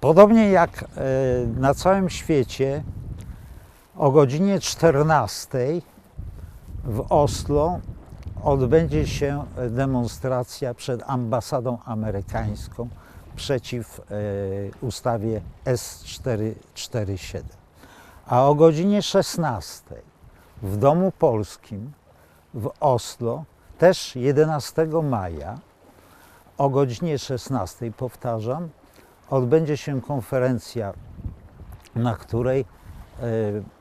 Podobnie jak e, na całym świecie, o godzinie 14 w Oslo odbędzie się demonstracja przed ambasadą amerykańską przeciw e, ustawie S447. A o godzinie 16 w Domu Polskim w Oslo, też 11 maja, o godzinie 16, powtarzam, odbędzie się konferencja, na której e,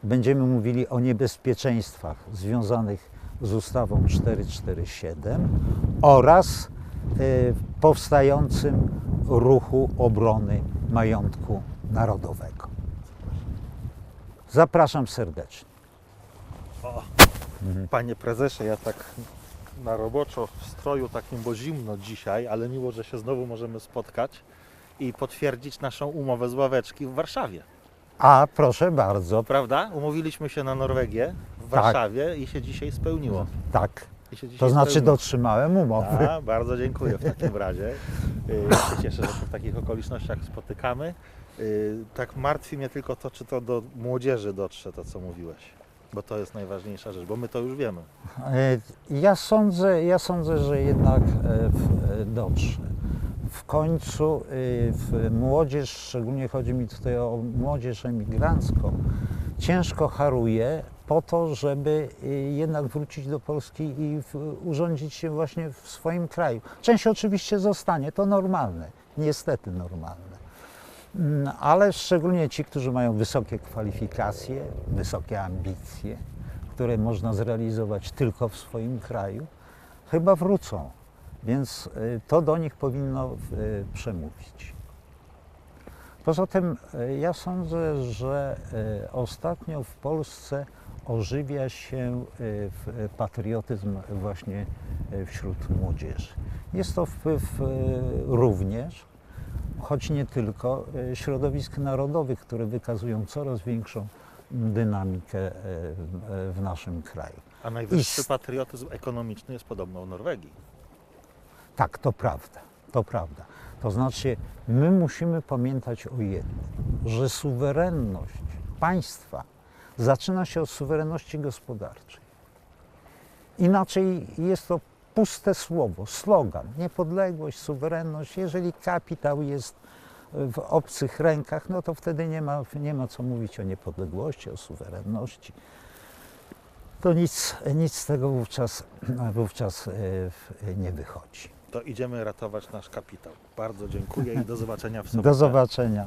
będziemy mówili o niebezpieczeństwach związanych z ustawą 447 oraz e, powstającym ruchu obrony majątku narodowego. Zapraszam serdecznie. Panie prezesie, ja tak na roboczo w stroju takim, bo zimno dzisiaj, ale miło, że się znowu możemy spotkać i potwierdzić naszą umowę z ławeczki w Warszawie. A proszę bardzo, Prawda? Umówiliśmy się na Norwegię w Warszawie i się dzisiaj spełniło. tak. To znaczy spełniło. dotrzymałem umowy. A, bardzo dziękuję w takim razie. Y, Ja się cieszę, że się w takich okolicznościach spotykamy. Y, Tak martwi mnie tylko to, czy to do młodzieży dotrze, to co mówiłeś. Bo to jest najważniejsza rzecz, bo my to już wiemy. E, Ja sądzę, ja sądzę, że jednak e, e, dotrze. W końcu e, w młodzież, szczególnie chodzi mi tutaj o młodzież emigrancką, ciężko haruje po to, żeby e, jednak wrócić do Polski i urządzić się właśnie w swoim kraju. Część oczywiście zostanie, to normalne, niestety normalne. Mm, Ale szczególnie ci, którzy mają wysokie kwalifikacje, wysokie ambicje, które można zrealizować tylko w swoim kraju, chyba wrócą. Więc y, to do nich powinno y, przemówić. Poza tym y, ja sądzę, że ostatnio w Polsce ożywia się patriotyzm właśnie wśród młodzieży. Jest to wpływ również, choć nie tylko, środowisk narodowych, które wykazują coraz większą dynamikę w- naszym kraju. A najwyższy I patriotyzm ekonomiczny jest podobno w Norwegii. Tak, to prawda, to prawda. To znaczy, my musimy pamiętać o jednym, że suwerenność państwa zaczyna się od suwerenności gospodarczej. Inaczej jest to puste słowo, slogan, niepodległość, suwerenność. Jeżeli kapitał jest w obcych rękach, no to wtedy nie ma, nie ma co mówić o niepodległości, o suwerenności. To nic, nic z tego wówczas, wówczas e, nie wychodzi. To idziemy ratować nasz kapitał. Bardzo dziękuję i do zobaczenia w sobotę. Do zobaczenia.